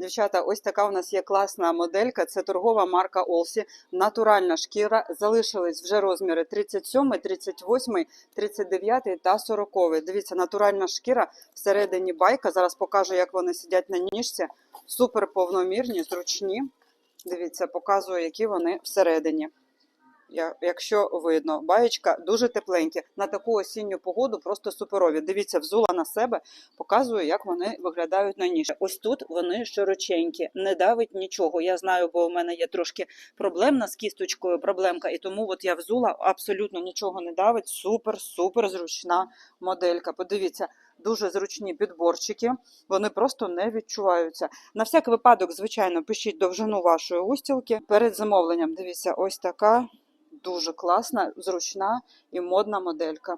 Дівчата, ось така у нас є класна моделька. Це торгова марка Олсі. Натуральна шкіра. Залишились вже розміри 37, 38, 39 та 40. Дивіться, натуральна шкіра всередині байка. Зараз покажу, як вони сидять на ніжці. Супер повномірні, зручні. Дивіться, показую, які вони всередині. Якщо видно, баєчка дуже тепленькі. На таку осінню погоду просто суперові. Дивіться, взула на себе, показую, як вони виглядають на ніжці. Ось тут вони широченькі, не давить нічого. Я знаю, бо у мене є трошки проблемна з кісточкою проблемка, і тому от я взула абсолютно нічого не давить. Супер, супер зручна моделька. Подивіться, дуже зручні підборчики, вони просто не відчуваються. На всяк випадок, звичайно, пишіть довжину вашої устілки перед замовленням. Дивіться, ось така дуже класна, зручна і модна моделька.